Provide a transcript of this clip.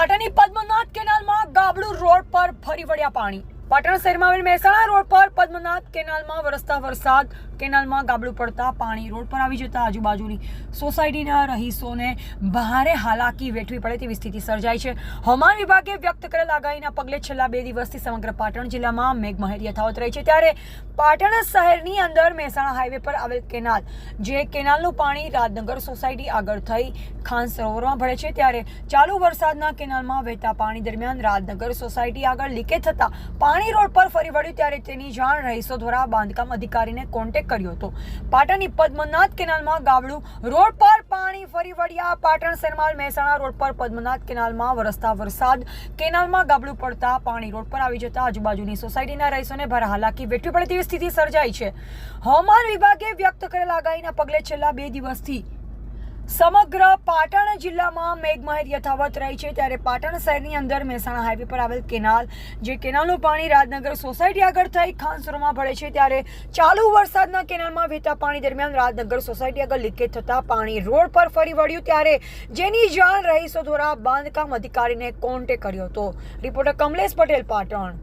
પાટણની પદ્મનાથ કેનાલમાં ગાબડું રોડ પર ફરી વળ્યા પાણી. પાટણ શહેરમાં આવેલ મહેસાણા રોડ પર પદ્મનાથ કેનાલમાં વરસતા વરસાદ. કેનાલમાં ગાબડું પડતા પાણી રોડ પર આવી જતા આજુબાજુની સોસાયટીના રહીશોને ભારે હાલાકી વેઠવી પડે તેવી સ્થિતિ સર્જાઈ છે. હવામાન વિભાગે વ્યક્ત કરેલ આગાહીના પગલે છેલ્લા બે દિવસથી સમગ્ર પાટણ જિલ્લામાં મેઘમહેર યથાવત રહી છે. ત્યારે પાટણ શહેરની અંદર મહેસાણા હાઈવે પર આવેલ કેનાલ, જે કેનાલનું પાણી રાજનગર સોસાયટી આગળ થઈ ખાન સરોવરમાં ભળે છે. ત્યારે ચાલુ વરસાદના કેનાલમાં વહેતા પાણી દરમિયાન રાજનગર સોસાયટી આગળ લીકેજ થતા પાણી રોડ પર ફરી વળ્યું ત્યારે તેની જાણ રહીશો દ્વારા બાંધકામ અધિકારીને કોન્ટેક કર્યો હતો. પાટણની પદ્મનાથ કેનાલમાં ગાબડું રોડ પર પાણી ફરી વળ્યા. પાટણ શહેરમાં મહેસાણા રોડ પર પદ્મનાથ કેનાલમાં વરસતા વરસાદ. કેનાલમાં ગાબડું પડતા પાણી રોડ પર આવી જતા આજુબાજુની સોસાયટીના રહીશોને ભારે હાલાકી. વેઠવી પડે તેવી સ્થિતિ સર્જાઈ છે. હવામાન વિભાગે વ્યક્ત કરેલ આગાહીના પગલે છેલ્લા બે દિવસથી સમગ્ર પાટણ જિલ્લામાં મેઘમહેર યથાવત રહી છે. ત્યારે પાટણ શહેરની અંદર મહેસાણા હાઈવે પર આવેલ કેનાલ, જે કેનાલનું પાણી રાજનગર સોસાયટી આગળ થઈ ખાનસરોમાં ભળે છે. ત્યારે ચાલુ વરસાદના કેનાલમાં વહેતા પાણી દરમિયાન રાજનગર સોસાયટી આગળ લીકેજ થતાં પાણી રોડ પર ફરી વળ્યું. ત્યારે જેની જાણ રહીશો દ્વારા બાંધકામ અધિકારીને કોન્ટેક કર્યો હતો. રિપોર્ટર કમલેશ પટેલ, પાટણ.